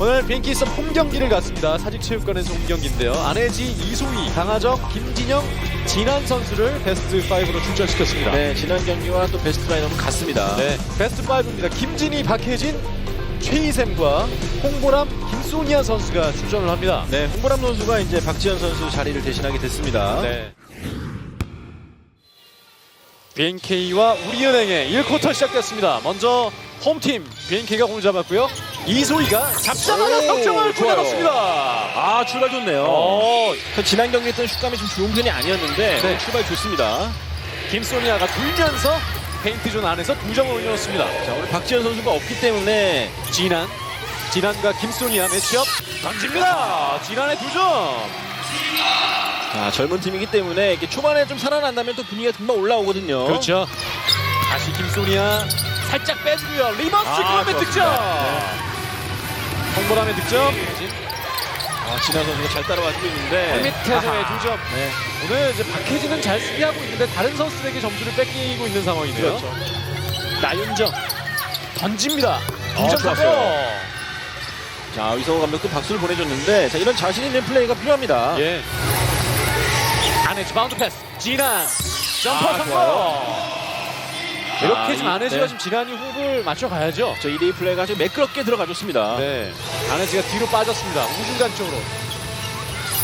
오늘 썸 홈경기를 갔습니다. 사직체육관에서 홈경기인데요. 안혜지, 이소희, 강하정, 김진영, 진한 선수를 베스트 5로 출전시켰습니다. 네, 지난 경기와 또 베스트 라인업은 같습니다. 네, 베스트 5입니다. 김진희, 박혜진, 최희샘과 홍보람, 김소니아 선수가 출전을 합니다. 네, 홍보람 선수가 이제 박지현 선수 자리를 대신하게 됐습니다. 네. BNK와 우리은행의 1쿼터 시작됐습니다. 먼저 홈팀 BNK가 공을 잡았고요. 이소희가 잡자마자 오, 석점을. 꽂아놓습니다. 아, 출발 좋네요. 어, 그 지난 경기 했던 슛감이 좀 좋은 편이 아니었는데 네. 출발 좋습니다. 김소니아가 돌면서 페인트 존 안에서 두 점을 올려놓습니다. 자, 오늘 박지현 선수가 없기 때문에 진한, 진한과 김소니아 매치업 던집니다. 진한의 두 점. 자, 젊은 팀이기 때문에 이게 초반에 좀 살아난다면 또 분위기가 금방 올라오거든요. 그렇죠. 다시 김소니아 살짝 빼주고요. 리버스 아, 그런데 득점. 좋았습니다. 홍보람의 득점. 아, 진한 선수가 잘 따라가지고 있는데 홀밑에서의 두 점. 네. 오늘 이제 박혜진은 잘 수비하고 있는데 다른 선수들에게 점수를 뺏기고 있는 상황이네요. 그렇죠. 나윤정 던집니다. 어, 두점 좋았어요. 자, 이성호 감독도 박수를 보내줬는데 자, 이런 자신 있는 플레이가 필요합니다. 예. 안에지 바운드 패스. 진한 점퍼 아, 성공. 좋아요. 이렇게 아, 안혜지가 네. 좀 진한이 호흡을 맞춰가야죠. 저 1위 플레이가 아주 매끄럽게 들어가줬습니다. 네. 안혜지가 뒤로 빠졌습니다. 우중간 쪽으로.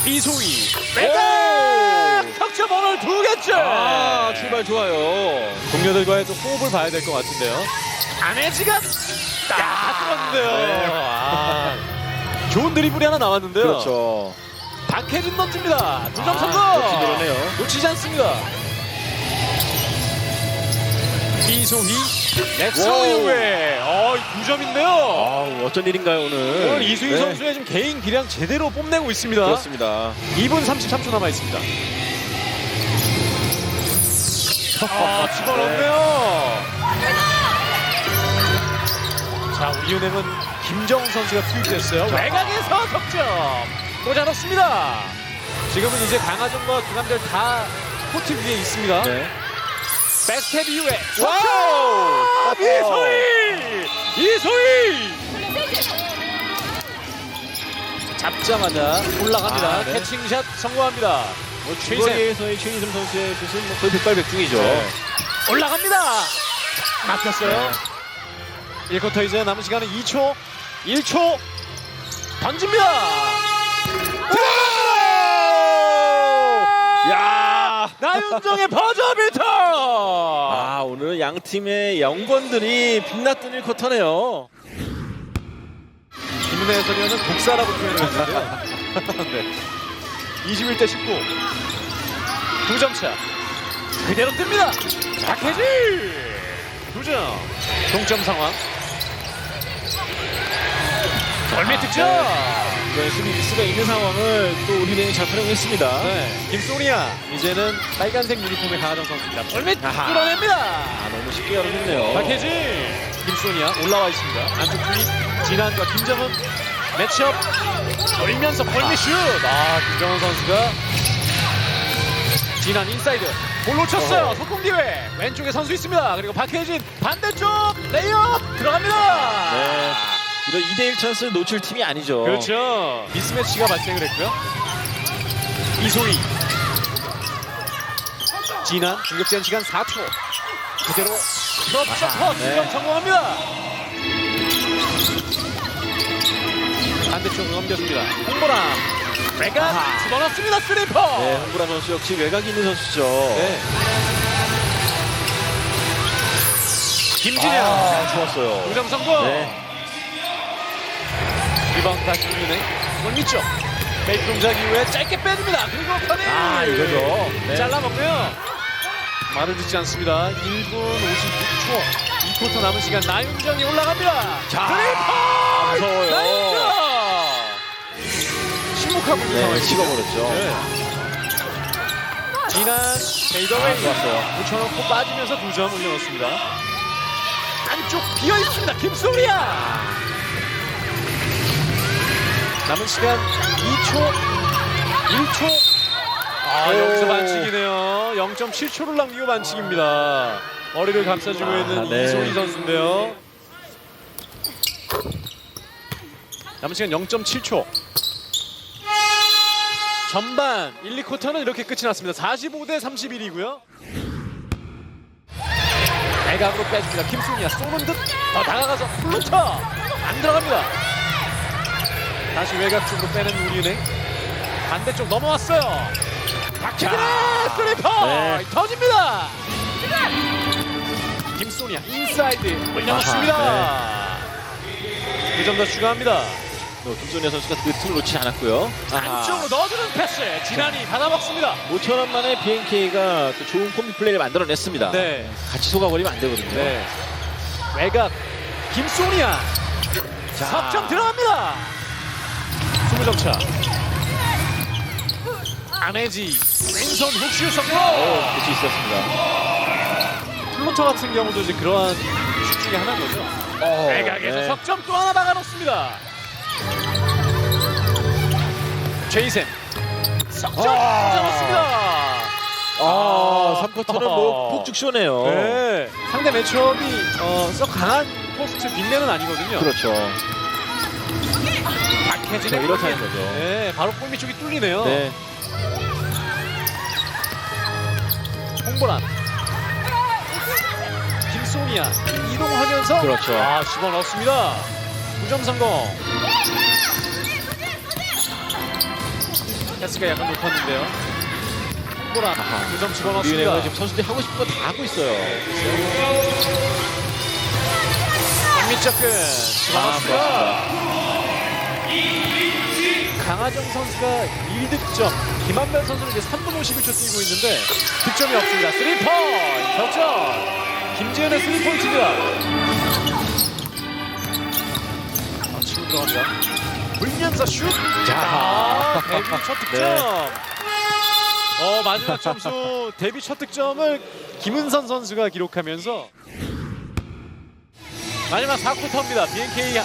이소희. 오! 백업! 석점 오늘 두 개째. 아, 출발 좋아요. 동료들과의 좀 호흡을 봐야 될 것 같은데요. 안혜지가 딱 들었는데요. 네. 아, 좋은 드리블이 하나 나왔는데요. 그렇죠. 박혜진 던집니다. 두점 아, 성공. 놓치지 않습니다. 이소희 넥서 와우. 이후에 어, 두 점인데요. 아우, 어쩐 일인가요, 오늘? 오늘 이수희 네. 선수의 지금 개인 기량 제대로 뽐내고 있습니다. 그렇습니다. 2분 33초 남아 있습니다. 아, 집어넣네요. 자, 우리 은행은 김정우 선수가 투입됐어요. 외곽에서 석점 꽂아놓습니다. 지금은 이제 강하정과 김한별 다 코트 위에 있습니다. 네. 백스텝 이후에 와우! 석점! 이소희! 이소희! 잡자마자 올라갑니다. 아, 네. 캐칭샷 성공합니다. 뭐 최희샘. 중거리에서의 최희샘 선수의 슛은 뭐 거의 백발백중이죠. 네. 올라갑니다. 막혔어요. 1쿼터 이제 남은 시간은 2초, 1초 던집니다. 야! 나윤정의 버저 비터. 아, 오늘 양 팀의 영권들이 빛났던 1쿼터네요. 김은혜 해설위원은 독사라고 표현을 했는데요. 네. 21대 19. 두 점 차. 그대로 뜹니다. 박혜지. 두 점. 동점 상황. 얼미 득점. 네, 수비 미스가 있는 상황을 또 우리은행이 잘 활용했습니다. 네. 김소리야. 이제는 빨간색 유니폼의 강하정 선수입니다. 얼미 아하. 뚫어냅니다. 아, 너무 쉽게 열어줬네요. 박혜지. 김소니아 올라와 있습니다. 안쪽 투입. 진한과 김정은 매치업. 돌면서 벌미슛. 아, 김정은 선수가 진한 인사이드. 볼 놓쳤어요. 어. 속공 기회. 왼쪽에 선수 있습니다. 그리고 박혜진 반대쪽 레이업 들어갑니다. 네. 이런 2대1 찬스를 놓칠 팀이 아니죠. 그렇죠. 미스매치가 발생을 했고요. 이소희. 진한 공격된 시간 4초. 그대로 크롭 점퍼 네. 두점 성공합니다. 반대쪽으로 넘겨줍니다. 홍보람. 외곽. 집어넣습니다. 스리퍼. 네, 홍구라 선수 역시 외곽이 있는 선수죠. 네. 김진영. 아, 좋았어요. 두점 성공. 네. 리바운드 다시 유네 골밑쪽 메이크 동작 이후에 짧게 빼줍니다. 그리고 커닝 아, 이거죠. 네. 잘라먹고요. 말을 듣지 않습니다. 1분 56초. 2쿼터 남은 시간 나윤정이 올라갑니다. 자, 드리퍼! 무서워요. 나윤정! 침묵하고 있는 네, 찍어버렸죠. 네. 아, 페이더웨이. 좋았어요. 붙여놓고 빠지면서 두 점 올려놓습니다. 안쪽 비어있습니다. 김소리야 남은 시간 2초 1초 아 오. 여기서 반칙이네요 0.7초를 남기고 반칙입니다 머리를 감싸주고 아, 있는 네. 이소희 선수인데요 남은 시간 0.7초. 전반 1, 2쿼터는 이렇게 끝이 났습니다. 45 대 31이고요. 외곽으로 빼줍니다. 김순이야 쏘는 듯 더 다가가서 플루터 안 들어갑니다. 다시 외곽 쪽으로 빼는 우리은행 반대쪽 넘어왔어요. 박혜진의 스리퍼 네. 터집니다. 김소니아 인사이드 올려놓습니다. 2점 더 추가합니다. 또 김소니아 선수가 그 틈을 놓지 않았고요. 안쪽으로 넣어주는 패스 진한이 받아먹습니다. 5천 원 만에 BNK가 또 좋은 콤비 플레이를 만들어냈습니다. 네, 같이 속아버리면 안 되거든요. 네. 외곽 김소니아 자. 석점 들어갑니다. 20점 차. 안혜지 왼손 훅슛 성공. 오, 그치 있었습니다. 플로터 같은 경우도 이제 그러한 슛 중에 하나인 거죠. 어, 외곽에서 네. 석점 또 하나 막아놓습니다. 제이센 석점 아. 잡았습니다. 아, 3쿼터는 뭐 폭죽 쇼네요. 네. 상대 매치업이 어, 썩 강한 포스트 빅맨은 아니거든요. 그렇죠. 박혜진의 저 이렇다는. 거죠. 네, 바로 골밑 쪽이 뚫리네요. 네. 홍보란. 김소미야 이동하면서 그렇죠. 아 집어넣습니다. 9점 성공. 패스가 약간 높았는데요. 홍보란 아하. 9점 유은혜가 집어넣습니다. 지금 선수들이 하고 싶은 거 다 하고 있어요. 골밑 접근 아, 집어넣습니다. 강하정 선수가 1득점, 김한별 선수는 이제 3분 51초 뛰고 있는데 득점이 없습니다. 3포인트 득점. 김지현의 3포인트입니다. 아, 치고 들어갑니다. 불면서 슛. 자, 데뷔 첫 득점. 네. 어, 마지막 점수 데뷔 첫 득점을 김은선 선수가 기록하면서 마지막 4쿼터입니다. BNK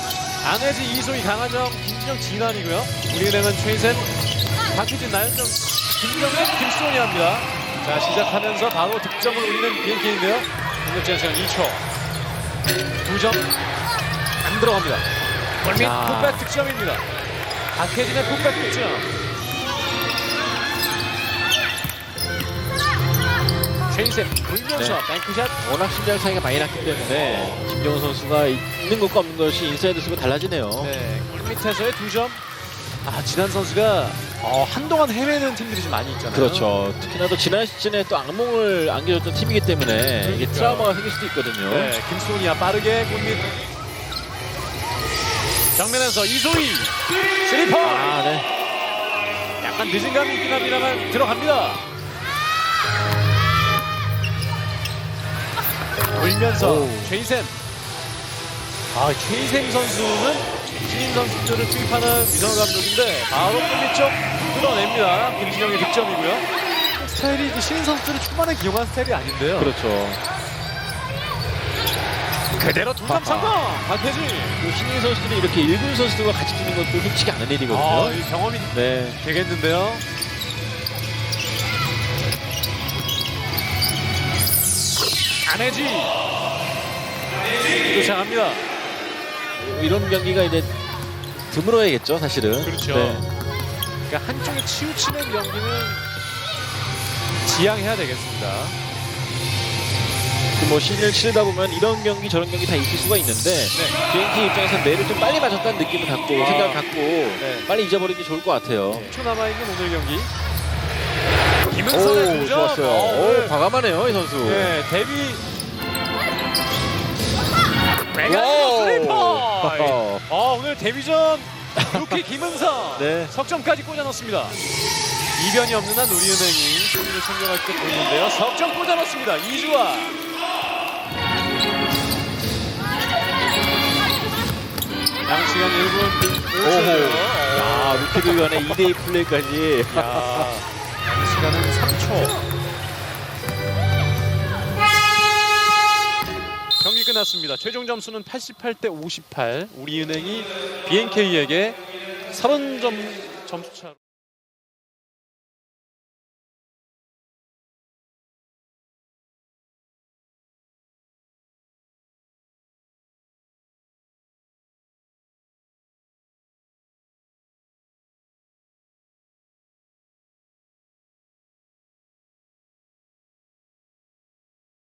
안혜지, 이소희, 강한정, 김진영, 진환이고요. 우리은행은 최희샘, 박희진, 나연정, 김정현, 김수원이 합니다. 자 시작하면서 바로 득점을 올리는 BNK인데요. 공격제 시간 2초. 2점 안 들어갑니다. 골밑 자. 풋백 득점입니다. 박혜진의 풋백 득점. 최희샘 돌면서 네. 뱅크샷 워낙 신장 차이가 많이 났기 때문에 김정은 선수가 있는 것과 없는 것이 인사이드 쓰고 달라지네요. 네, 골밑에서의 두 점. 아, 지난 선수가 어, 한동안 해외는 팀들이 좀 많이 있잖아요. 그렇죠. 특히나 또 지난 시즌에 또 악몽을 안겨줬던 팀이기 때문에 이게 그러니까요. 트라우마가 생길 수도 있거든요. 네, 김소니아 빠르게 골밑. 정면에서 이소희 스리퍼. 아, 네. 약간 늦은 감이 있긴 합니다만 들어갑니다. 돌면서 오. 최희샘. 아, 최희샘 선수는 신인 선수들을 투입하는 미성 감독인데 바로 골밑 쪽 뚫어냅니다. 김진영의 득점이고요. 스타일이 이제 신인 선수들을 초반에 기용한 스타일이 아닌데요. 그렇죠. 그대로 두점. 성공. 박혜진. 그 신인 선수들이 이렇게 일군 선수들과 같이 뛰는 것도 흔치가 않은 일이거든요. 아, 이 경험이 네. 되겠는데요. 안혜지 도착합니다. 이런 경기가 이제 드물어야겠죠, 사실은. 그렇죠. 네. 그러니까 한쪽에 치우치는 경기는 지양해야 되겠습니다. 그뭐 시즌을 치르다 보면 이런 경기 저런 경기 다 있을 수가 있는데 네. 비행기 입장에서 뇌를 좀 빨리 맞았다는 느낌을 갖고 아. 생각을 갖고 네. 빨리 잊어버리는 게 좋을 것 같아요. 10초 남아있는 오늘 경기. 김은선의 오, 두 점. 좋았어요. 어, 오, 오늘 과감하네요, 이 선수. 네, 데뷔. 메가. 스리퍼. 어, 오늘 데뷔전 루키 김은선 네. 석점까지 꽂아 넣습니다. 이변이 없는 한 우리은행이 승리를 챙겨갈 듯 보이는데요. 석점 꽂아 넣습니다. 이주아. 남은 시간 1분 오호. 야, 루키드 간의 2대2 플레이까지. 야, 시간은 3초. 경기 끝났습니다. 최종 점수는 88대 58. 우리은행이 BNK에게 30점 점수 차.